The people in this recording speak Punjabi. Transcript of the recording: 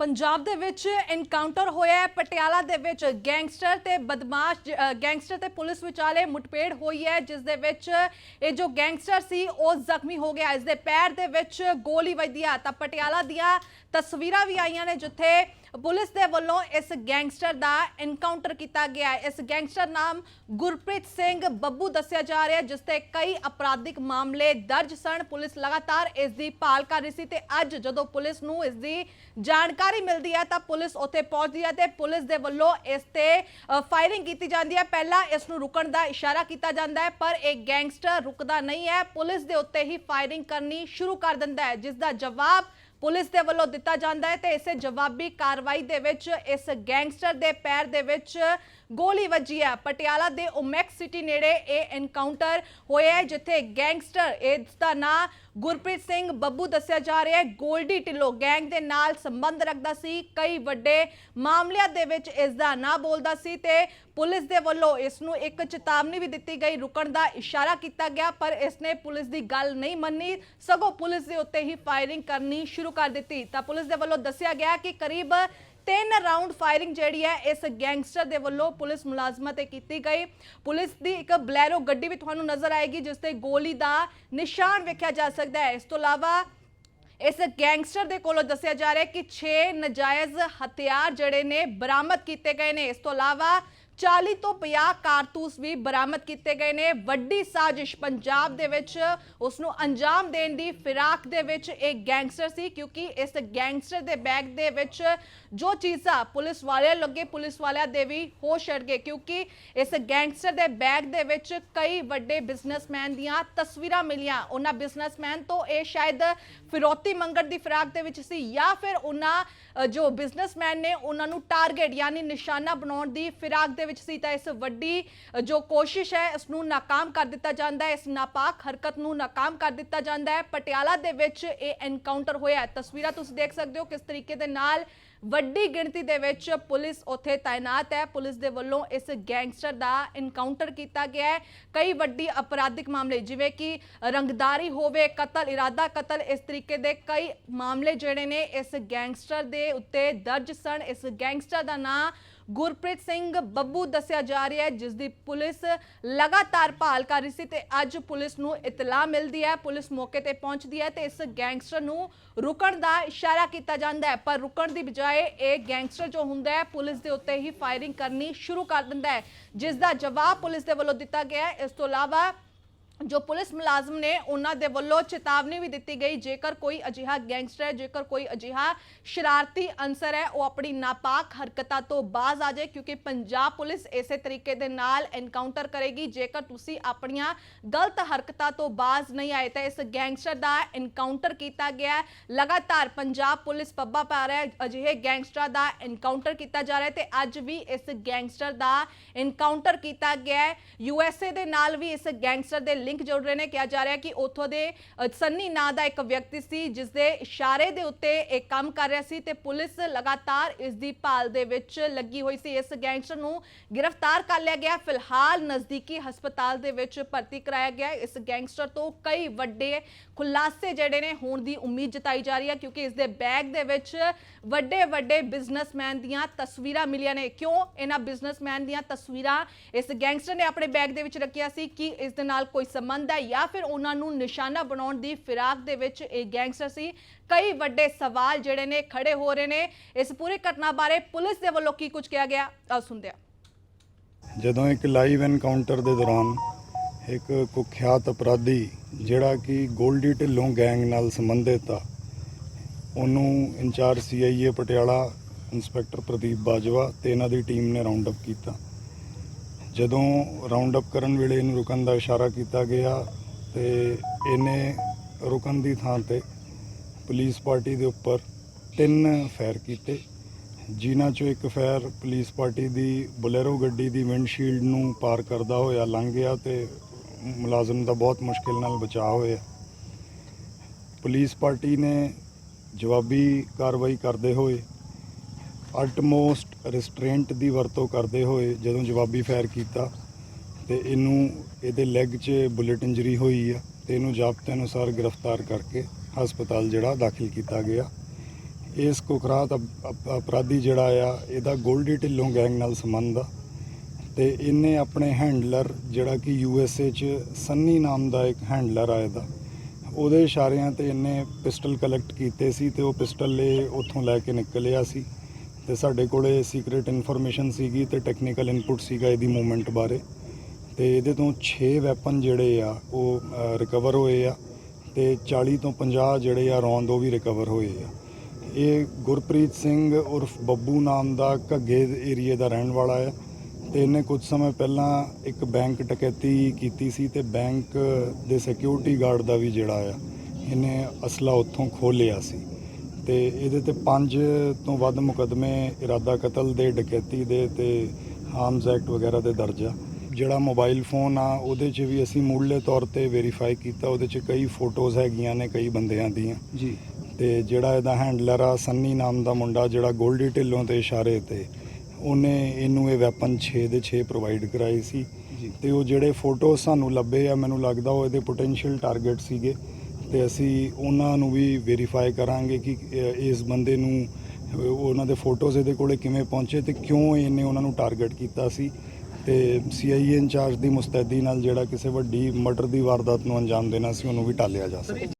ਪੰਜਾਬ ਦੇ ਵਿੱਚ ਐਨਕਾਊਂਟਰ ਹੋਇਆ ਹੈ। ਪਟਿਆਲਾ ਦੇ ਵਿੱਚ ਗੈਂਗਸਟਰ ਤੇ ਬਦਮਾਸ਼ ਗੈਂਗਸਟਰ ਤੇ ਪੁਲਿਸ ਵਿਚਾਲੇ ਮੁਠਭੇੜ ਹੋਈ ਹੈ, ਜਿਸ ਦੇ ਵਿੱਚ ਇਹ ਜੋ ਗੈਂਗਸਟਰ ਸੀ, ਉਹ ਜ਼ਖਮੀ ਹੋ ਗਿਆ। ਇਸ ਦੇ ਪੈਰ ਦੇ ਵਿੱਚ ਗੋਲੀ ਵੱਜੀ ਆ। ਤਾਂ ਪਟਿਆਲਾ ਦੀਆਂ ਤਸਵੀਰਾਂ ਵੀ ਆਈਆਂ ਨੇ, ਜਿੱਥੇ ਪੁਲਿਸ ਦੇ ਵੱਲੋਂ ਇਸ ਗੈਂਗਸਟਰ ਦਾ ਐਨਕਾਊਂਟਰ ਕੀਤਾ ਗਿਆ ਹੈ। ਇਸ ਗੈਂਗਸਟਰ ਨਾਮ ਗੁਰਪ੍ਰੀਤ ਸਿੰਘ ਬੱਬੂ ਦੱਸਿਆ ਜਾ ਰਿਹਾ ਜਿਸ ਤੇ ਕਈ ਅਪਰਾਧਿਕ ਮਾਮਲੇ ਦਰਜ ਸਨ। ਪੁਲਿਸ ਲਗਾਤਾਰ ਇਸ ਦੀ ਭਾਲ ਕਰ ਰਹੀ ਸੀ ਤੇ ਅੱਜ ਜਦੋਂ ਪੁਲਿਸ ਨੂੰ ਇਸ ਦੀ ਜਾਣਕਾਰੀ ਮਿਲਦੀ ਹੈ, ਤਾਂ ਪੁਲਿਸ ਉੱਥੇ ਪਹੁੰਚਦੀ ਹੈ ਤੇ ਪੁਲਿਸ ਦੇ ਵੱਲੋਂ ਇਸ ਤੇ ਫਾਇਰਿੰਗ ਕੀਤੀ ਜਾਂਦੀ ਹੈ। ਪਹਿਲਾਂ ਇਸ ਨੂੰ ਰੁਕਣ ਦਾ ਇਸ਼ਾਰਾ ਕੀਤਾ ਜਾਂਦਾ ਹੈ, ਪਰ ਇਹ ਗੈਂਗਸਟਰ ਰੁਕਦਾ ਨਹੀਂ ਹੈ। ਪੁਲਿਸ ਦੇ ਉੱਤੇ ਹੀ ਫਾਇਰਿੰਗ ਕਰਨੀ ਸ਼ੁਰੂ ਕਰ ਦਿੰਦਾ ਹੈ, ਜਿਸ ਦਾ ਜਵਾਬ ਪੁਲਿਸ ਦੇ ਵੱਲੋਂ ਦਿੱਤਾ ਜਾਂਦਾ ਹੈ ਤੇ ਇਸੇ ਜਵਾਬੀ ਕਾਰਵਾਈ ਦੇ ਵਿੱਚ, ਇਸ ਗੈਂਗਸਟਰ ਦੇ ਪੈਰ ਦੇ ਵਿੱਚ ਗੋਲੀ ਵੱਜੀ ਹੈ। ਪਟਿਆਲਾ ਦੇ ਉਮੈਕ ਸਿਟੀ ਨੇੜੇ ਇਹ ਐਨਕਾਊਂਟਰ ਹੋਇਆ ਹੈ, ਜਿੱਥੇ ਗੈਂਗਸਟਰ, ਇਸ ਦਾ ਨਾਂ ਗੁਰਪ੍ਰੀਤ ਸਿੰਘ ਬੱਬੂ ਦੱਸਿਆ ਜਾ ਰਿਹਾ ਹੈ, ਗੋਲਡੀ ਢਿੱਲੋਂ ਗੈਂਗ ਦੇ ਨਾਲ ਸੰਬੰਧ ਰੱਖਦਾ ਸੀ। ਕਈ ਵੱਡੇ ਮਾਮਲਿਆਂ ਦੇ ਵਿੱਚ ਇਸ ਦਾ ਨਾਂ ਬੋਲਦਾ ਸੀ ਤੇ ਪੁਲਿਸ ਦੇ ਵੱਲੋਂ ਇਸ ਨੂੰ ਇੱਕ ਚੇਤਾਵਨੀ ਵੀ ਦਿੱਤੀ ਗਈ। ਰੁਕਣ ਦਾ ਇਸ਼ਾਰਾ ਕੀਤਾ ਗਿਆ, ਪਰ ਇਸ ਨੇ ਪੁਲਿਸ ਦੀ ਗੱਲ ਨਹੀਂ ਮੰਨੀ। ਸਗੋਂ ਪੁਲਿਸ ਦੇ ਉੱਤੇ ਹੀ ਫਾਇਰਿੰਗ ਕਰਨੀ ਸ਼ੁਰੂ ਕਰ ਦਿੱਤੀ। ਤਾਂ ਪੁਲਿਸ ਦੇ ਵੱਲੋਂ ਦੱਸਿਆ ਗਿਆ ਕਿ ਕਰੀਬ ਤਿੰਨ ਰਾਉਂਡ ਫਾਇਰਿੰਗ ਜਿਹੜੀ ਹੈ ਇਸ ਗੈਂਗਸਟਰ ਦੇ ਵੱਲੋਂ ਪੁਲਿਸ ਮੁਲਾਜ਼ਮਾਂ ਤੇ ਕੀਤੀ ਗਈ। ਪੁਲਿਸ ਦੀ ਇੱਕ ਬਲੈਰੋ ਗੱਡੀ ਵੀ ਤੁਹਾਨੂੰ ਨਜ਼ਰ ਆਏਗੀ, ਜਿਸ ਤੇ ਗੋਲੀ ਦਾ ਨਿਸ਼ਾਨ ਵੇਖਿਆ ਜਾ ਸਕਦਾ ਹੈ। ਇਸ ਤੋਂ ਇਲਾਵਾ ਇਸ ਗੈਂਗਸਟਰ ਦੇ ਕੋਲੋਂ ਦੱਸਿਆ ਜਾ ਰਿਹਾ ਹੈ ਕਿ 6 ਨਜਾਇਜ਼ ਹਥਿਆਰ ਜਿਹੜੇ ਨੇ ਬਰਾਮਦ ਕੀਤੇ ਗਏ ਨੇ। ਇਸ ਤੋਂ ਇਲਾਵਾ 40 ਤੋਂ 50 ਕਾਰਤੂਸ ਵੀ ਬਰਾਮਦ ਕੀਤੇ ਗਏ ਨੇ। ਵੱਡੀ ਸਾਜ਼ਿਸ਼ ਪੰਜਾਬ ਦੇ ਵਿੱਚ ਉਸ ਨੂੰ ਅੰਜਾਮ ਦੇਣ ਦੀ ਫਿਰਾਕ ਦੇ ਵਿੱਚ ਇੱਕ ਗੈਂਗਸਟਰ ਸੀ, ਕਿਉਂਕਿ ਇਸ ਗੈਂਗਸਟਰ ਦੇ ਬੈਗ ਦੇ ਵਿੱਚ ਜੋ ਚੀਜ਼ਾਂ ਪੁਲਿਸ ਵਾਲਿਆਂ ਲੱਗੇ, ਪੁਲਿਸ ਵਾਲਿਆਂ ਦੇ ਵੀ ਹੋਸ਼ ਅੜ ਗਏ, ਕਿਉਂਕਿ ਇਸ ਗੈਂਗਸਟਰ ਦੇ ਬੈਗ ਦੇ ਵਿੱਚ ਕਈ ਵੱਡੇ ਬਿਜ਼ਨਸਮੈਨ ਦੀਆਂ ਤਸਵੀਰਾਂ ਮਿਲੀਆਂ। ਉਹਨਾਂ ਬਿਜ਼ਨਸਮੈਨ ਤੋਂ ਇਹ ਸ਼ਾਇਦ ਫਿਰੌਤੀ ਮੰਗਣ ਦੀ ਫਿਰਾਕ ਦੇ ਵਿੱਚ ਸੀ ਜਾਂ ਫਿਰ ਉਹਨਾਂ ਜੋ ਬਿਜ਼ਨਸਮੈਨ ਨੇ ਉਹਨਾਂ ਨੂੰ ਟਾਰਗੇਟ, ਯਾਨੀ ਨਿਸ਼ਾਨਾ ਬਣਾਉਣ ਦੀ ਫਿਰਾਕ ਦੇ ਵਿੱਚ ਸੀ ਤਾਂ ਇਸ ਵੱਡੀ ਜੋ ਕੋਸ਼ਿਸ਼ ਹੈ ਇਸ ਨੂੰ ਨਾਕਾਮ ਕਰ ਦਿੱਤਾ ਜਾਂਦਾ ਹੈ, ਇਸ ਨਾਪਾਕ ਹਰਕਤ ਨੂੰ ਨਾਕਾਮ ਕਰ ਦਿੱਤਾ ਜਾਂਦਾ ਹੈ। ਪਟਿਆਲਾ ਦੇ ਵਿੱਚ ਇਹ ਐਨਕਾਊਂਟਰ ਹੋਇਆ ਤਸਵੀਰਾਂ ਤੁਸੀਂ ਦੇਖ ਸਕਦੇ ਹੋ ਕਿਸ ਤਰੀਕੇ ਦੇ ਨਾਲ ਵੱਡੀ ਗਿਣਤੀ ਦੇ ਵਿੱਚ ਪੁਲਿਸ ਉੱਥੇ ਤਾਇਨਾਤ ਹੈ। ਪੁਲਿਸ ਦੇ ਵੱਲੋਂ ਇਸ ਗੈਂਗਸਟਰ ਦਾ ਇਨਕਾਊਂਟਰ ਕੀਤਾ ਗਿਆ ਹੈ। ਕਈ ਵੱਡੀ ਅਪਰਾਧਿਕ ਮਾਮਲੇ, ਜਿਵੇਂ ਕਿ ਰੰਗਦਾਰੀ ਹੋਵੇ, ਕਤਲ, ਇਰਾਦਾ ਕਤਲ, ਇਸ ਤਰੀਕੇ ਦੇ ਕਈ ਮਾਮਲੇ ਜਿਹੜੇ ਨੇ ਇਸ ਗੈਂਗਸਟਰ ਦੇ ਉੱਤੇ ਦਰਜ ਸਨ। ਇਸ ਗੈਂਗਸਟਰ ਦਾ ਨਾਂ ਗੁਰਪ੍ਰੀਤ ਸਿੰਘ ਬੱਬੂ ਦੱਸਿਆ ਜਾ ਰਿਹਾ ਹੈ, ਜਿਸ ਦੀ ਪੁਲਿਸ ਲਗਾਤਾਰ ਭਾਲ ਕਰ ਰਹੀ ਸੀ ਤੇ ਅੱਜ ਪੁਲਿਸ ਨੂੰ ਇਤਲਾਹ ਮਿਲਦੀ ਹੈ, ਪੁਲਿਸ ਮੌਕੇ ਤੇ ਪਹੁੰਚਦੀ ਹੈ ਤੇ ਇਸ ਗੈਂਗਸਟਰ ਨੂੰ ਰੁਕਣ ਦਾ ਇਸ਼ਾਰਾ ਕੀਤਾ ਜਾਂਦਾ ਹੈ। ਪਰ ਰੁਕਣ ਦੀ ਬਜਾਏ ਇਹ ਗੈਂਗਸਟਰ ਜੋ ਹੁੰਦਾ ਹੈ, ਪੁਲਿਸ ਦੇ ਉੱਤੇ ਹੀ ਫਾਇਰਿੰਗ ਕਰਨੀ ਸ਼ੁਰੂ ਕਰ ਦਿੰਦਾ ਹੈ, ਜਿਸ ਦਾ ਜਵਾਬ ਪੁਲਿਸ ਦੇ ਵੱਲੋਂ ਦਿੱਤਾ ਗਿਆ ਹੈ। ਇਸ ਤੋਂ ਇਲਾਵਾ ਜੋ ਪੁਲਿਸ ਮੁਲਾਜ਼ਮ ਨੇ ਉਹਨਾਂ ਦੇ ਵੱਲੋਂ ਚੇਤਾਵਨੀ ਵੀ ਦਿੱਤੀ ਗਈ, ਜੇਕਰ ਕੋਈ ਅਜਿਹਾ ਗੈਂਗਸਟਰ ਹੈ, ਜੇਕਰ ਕੋਈ ਅਜਿਹਾ ਸ਼ਰਾਰਤੀ ਅਨਸਰ ਹੈ, ਉਹ ਆਪਣੀ ਨਾਪਾਕ ਹਰਕਤਾਂ ਤੋਂ ਬਾਜ਼ ਆ ਜਾਏ, ਕਿਉਂਕਿ ਪੰਜਾਬ ਪੁਲਿਸ ਇਸੇ ਤਰੀਕੇ ਦੇ ਨਾਲ ਐਨਕਾਊਂਟਰ ਕਰੇਗੀ, ਜੇਕਰ ਤੁਸੀਂ ਆਪਣੀਆਂ ਗਲਤ ਹਰਕਤਾਂ ਤੋਂ ਬਾਜ਼ ਨਹੀਂ ਆਏ, ਤਾਂ ਇਸ ਗੈਂਗਸਟਰ ਦਾ ਐਨਕਾਊਂਟਰ ਕੀਤਾ ਗਿਆ ਲਗਾਤਾਰ ਪੰਜਾਬ ਪੁਲਿਸ ਪੱਬਾ ਪਾ ਰਿਹਾ ਅਜਿਹੇ ਗੈਂਗਸਟਰਾਂ ਦਾ ਐਨਕਾਊਂਟਰ ਕੀਤਾ ਜਾ ਰਿਹਾ ਹੈ ਤੇ ਅੱਜ ਵੀ ਇਸ ਗੈਂਗਸਟਰ ਦਾ ਐਨਕਾਊਂਟਰ ਕੀਤਾ ਗਿਆ ਹੈ। ਯੂਐਸਏ ਦੇ ਨਾਲ ਵੀ ਇਸ ਗੈਂਗਸਟਰ ਦੇ ਲਿੰਕ ਜੁੜ ਰਹੇ ਨੇ, ਕਿਹਾ ਜਾ ਰਿਹਾ ਕਿ ਉੱਥੋਂ ਦੇ ਸੰਨੀ ਨਾਂ ਦਾ ਇੱਕ ਵਿਅਕਤੀ ਸੀ ਜਿਸ ਦੇ ਇਸ਼ਾਰੇ ਦੇ ਉੱਤੇ ਇਹ ਕੰਮ ਕਰ ਰਿਹਾ ਸੀ ਤੇ ਪੁਲਿਸ ਲਗਾਤਾਰ ਇਸ ਦੀ ਭਾਲ ਦੇ ਵਿੱਚ ਲੱਗੀ ਹੋਈ ਸੀ। ਇਸ ਗੈਂਗਸਟਰ ਨੂੰ ਗ੍ਰਿਫਤਾਰ ਕਰ ਲਿਆ ਗਿਆ। ਫਿਲਹਾਲ ਨਜ਼ਦੀਕੀ ਹਸਪਤਾਲ ਦੇ ਵਿੱਚ ਭਰਤੀ ਕਰਾਇਆ ਗਿਆ। ਇਸ ਗੈਂਗਸਟਰ ਤੋਂ ਕਈ ਵੱਡੇ ਖੁਲਾਸੇ ਜਿਹੜੇ ਨੇ ਹੋਣ ਦੀ ਉਮੀਦ ਜਤਾਈ ਜਾ ਰਹੀ ਹੈ, ਕਿਉਂਕਿ ਇਸ ਦੇ ਬੈਗ ਦੇ ਵਿੱਚ ਵੱਡੇ ਵੱਡੇ ਬਿਜ਼ਨਸਮੈਨ ਦੀਆਂ ਤਸਵੀਰਾਂ ਮਿਲੀਆਂ ਨੇ। ਕਿਉਂ ਇਹਨਾਂ ਬਿਜ਼ਨਸਮੈਨ ਦੀਆਂ ਤਸਵੀਰਾਂ? ਇਸ ਗੈਂਗਸਟਰ ਨੇ ਆਪਣੇ ਬੈਗ ਦੇ ਵਿੱਚ ਰੱਖਿਆ ਸੀ ਕਿ ਇਸ ਦੇ ਨਾਲ ਕੋਈ ਸੰਬੰਧ ਹੈ ਜਾਂ ਫਿਰ ਉਹਨਾਂ ਨੂੰ ਨਿਸ਼ਾਨਾ ਬਣਾਉਣ ਦੀ ਫਿਰਾਕ ਦੇ ਵਿੱਚ ਇਹ ਗੈਂਗਸਟਰ ਸੀ। ਕਈ ਵੱਡੇ ਸਵਾਲ ਜਿਹੜੇ ਨੇ ਖੜੇ ਹੋ ਰਹੇ ਨੇ। ਇਸ ਪੂਰੀ ਘਟਨਾ ਬਾਰੇ ਪੁਲਿਸ ਦੇ ਵੱਲੋਂ ਕੀ ਕੁਝ ਕਿਹਾ ਗਿਆ? ਆਓ ਸੁਣਦੇ ਹਾਂ। ਜਦੋਂ ਇੱਕ ਲਾਈਵ ਐਨਕਾਊਂਟਰ ਦੇ ਦੌਰਾਨ ਇੱਕ ਕੁਖਿਆਤ ਅਪਰਾਧੀ ਜਿਹੜਾ ਕਿ ਗੋਲਡੀ ਢਿੱਲੋਂ ਗੈਂਗ ਨਾਲ ਸੰਬੰਧਿਤ ਆ, ਉਹਨੂੰ in charge CIA Patiala, inspector Pradeep Bajwa ਤੇ ਇਹਨਾਂ ਦੀ ਟੀਮ ਨੇ ਰਾਉਂਡ ਅਪ ਕੀਤਾ। ਜਦੋਂ ਰਾਉਂਡ ਅਪ ਕਰਨ ਵੇਲੇ ਇਹਨੂੰ ਰੁਕਣ ਦਾ ਇਸ਼ਾਰਾ ਕੀਤਾ ਗਿਆ ਤੇ ਇਹਨੇ ਰੁਕਣ ਦੀ ਥਾਂ ਤੇ ਪੁਲਿਸ ਪਾਰਟੀ ਦੇ ਉੱਪਰ ਤਿੰਨ ਫਾਇਰ ਕੀਤੇ, ਜਿਨ੍ਹਾਂ ਚੋਂ ਇੱਕ ਫਾਇਰ ਪੁਲਿਸ ਪਾਰਟੀ ਦੀ ਬੁਲੇਰੋ ਗੱਡੀ ਦੀ ਵਿੰਡਸ਼ੀਲਡ ਨੂੰ ਪਾਰ ਕਰਦਾ ਹੋਇਆ ਲੰਘ ਗਿਆ ਤੇ ਮੁਲਾਜ਼ਮ ਦਾ ਬਹੁਤ ਮੁਸ਼ਕਿਲ ਨਾਲ ਬਚਾਅ ਹੋਇਆ। ਪੁਲਿਸ ਪਾਰਟੀ ਨੇ ਜਵਾਬੀ ਕਾਰਵਾਈ ਕਰਦੇ ਹੋਏ ਅਲਟਮੋਸਟ ਰਿਸਟ੍ਰੇਂਟ ਦੀ ਵਰਤੋਂ ਕਰਦੇ ਹੋਏ ਜਦੋਂ ਜਵਾਬੀ ਫਾਇਰ ਕੀਤਾ ਤੇ ਇਹਨੂੰ ਇਹਦੇ ਲੈਗ 'ਚ ਬੁਲੇਟ ਇੰਜਰੀ ਹੋਈ ਆ ਤੇ ਇਹਨੂੰ ਜ਼ਾਬਤੇ ਅਨੁਸਾਰ ਗ੍ਰਿਫਤਾਰ ਕਰਕੇ ਹਸਪਤਾਲ ਜਿਹੜਾ ਦਾਖਲ ਕੀਤਾ ਗਿਆ। ਇਸ ਕੁਖਰਾਤ ਅਪ- ਅਪਰਾਧੀ ਜਿਹੜਾ ਆ, ਇਹਦਾ ਗੋਲਡੀ ਢਿੱਲੋਂ ਗੈਂਗ ਨਾਲ ਸੰਬੰਧ ਆ ਤੇ ਇਹਨੇ ਆਪਣੇ ਹੈਂਡਲਰ ਜਿਹੜਾ ਕਿ ਯੂ ਐਸ ਏ ਚ ਸੰਨੀ ਨਾਮ ਦਾ ਇੱਕ ਹੈਂਡਲਰ ਆ ਦਾ ਉਹਦੇ ਇਸ਼ਾਰਿਆਂ ਤੇ ਇਹਨੇ ਪਿਸਟਲ ਕਲੈਕਟ ਕੀਤੇ ਸੀ ਤੇ ਉਹ ਪਿਸਟਲ ਇਹ ਉੱਥੋਂ ਲੈ ਕੇ ਨਿਕਲਿਆ ਸੀ। ਤੇ ਸਾਡੇ ਕੋਲੇ ਸੀਕ੍ਰੀਟ ਇਨਫੋਰਮੇਸ਼ਨ ਸੀਗੀ ਤੇ ਟੈਕਨੀਕਲ ਇਨਪੁਟ ਸੀਗਾ ਇਹਦੀ ਮੂਵਮੈਂਟ ਬਾਰੇ। ਤੇ ਇਹਦੇ ਤੋਂ 6 ਵੈਪਨ ਜਿਹੜੇ ਆ, ਉਹ ਰਿਕਵਰ ਹੋਏ ਆ ਤੇ 40 ਤੋਂ 50 ਜਿਹੜੇ ਆ ਰੌਂਦ ਉਹ ਵੀ ਰਿਕਵਰ ਹੋਏ ਆ। ਇਹ ਗੁਰਪ੍ਰੀਤ ਸਿੰਘ ਉਰਫ ਬੱਬੂ ਨਾਮ ਦਾ ਘੱਗੇ ਏਰੀਏ ਦਾ ਰਹਿਣ ਵਾਲਾ ਹੈ ਤੇ ਇਹਨੇ ਕੁਝ ਸਮੇਂ ਪਹਿਲਾਂ ਇੱਕ ਬੈਂਕ ਟਕੈਤੀ ਕੀਤੀ ਸੀ ਤੇ ਬੈਂਕ ਦੇ ਸਿਕਿਉਰਿਟੀ ਗਾਰਡ ਦਾ ਵੀ ਜਿਹੜਾ ਆ, ਇਹਨੇ ਅਸਲਾ ਉੱਥੋਂ ਖੋਹ ਲਿਆ ਸੀ। ਤੇ ਇਹਦੇ ਤੇ ਪੰਜ ਤੋਂ ਵੱਧ ਮੁਕਦਮੇ ਇਰਾਦਾ ਕਤਲ ਦੇ ਡਕੈਤੀ ਦੇ ਤੇ ਆਰਮਸ ਐਕਟ ਵਗੈਰਾ ਦੇ ਦਰਜ ਆ। ਜਿਹੜਾ ਮੋਬਾਈਲ ਫੋਨ ਆ ਉਹਦੇ 'ਚ ਵੀ ਅਸੀਂ ਮੂਲਲੇ ਤੌਰ ਤੇ ਵੈਰੀਫਾਈ ਕੀਤਾ ਉਹਦੇ 'ਚ ਕਈ ਫੋਟੋਜ਼ ਹੈਗੀਆਂ ਨੇ ਕਈ ਬੰਦਿਆਂ ਦੀਆਂ। ਜੀ। ਤੇ ਜਿਹੜਾ ਇਹਦਾ ਹੈਂਡਲਰ ਆ ਸੰਨੀ ਨਾਮ ਦਾ ਮੁੰਡਾ ਜਿਹੜਾ ਗੋਲਡੀ ਢਿੱਲੋਂ ਤੇ ਇਸ਼ਾਰੇ ਤੇ ਉਹਨੇ ਇਹਨੂੰ ਇਹ ਵੈਪਨ 6 ਦੇ 6 ਪ੍ਰੋਵਾਈਡ ਕਰਾਏ ਸੀ। ਤੇ ਉਹ ਜਿਹੜੇ ਫੋਟੋ ਸਾਨੂੰ ਲੱਭੇ ਆ ਮੈਨੂੰ ਲੱਗਦਾ ਉਹ ਇਹਦੇ ਪੋਟੈਂਸ਼ੀਅਲ ਟਾਰਗੇਟ ਸੀਗੇ। ਤੇ ਅਸੀਂ ਉਹਨਾਂ ਨੂੰ ਵੀ ਵੈਰੀਫਾਈ ਕਰਾਂਗੇ ਕਿ ਇਸ ਬੰਦੇ ਨੂੰ ਉਹਨਾਂ ਦੇ ਫੋਟੋਜ਼ ਇਹਦੇ ਕੋਲੇ ਕਿਵੇਂ ਪਹੁੰਚੇ ਤੇ ਕਿਉਂ ਇਹਨੇ ਉਹਨਾਂ ਨੂੰ ਟਾਰਗੇਟ ਕੀਤਾ ਸੀ। ਤੇ ਸੀਆਈਏ ਇੰਚਾਰਜ ਦੀ ਮੁਸਤੈਦੀ ਨਾਲ ਜਿਹੜਾ ਕਿਸੇ ਵੱਡੀ ਮਰਡਰ ਦੀ ਵਾਰਦਾਤ ਨੂੰ ਅੰਜਾਮ ਦੇਣਾ ਸੀ, ਉਹਨੂੰ ਵੀ ਟਾਲਿਆ ਜਾ ਸਕਦਾ।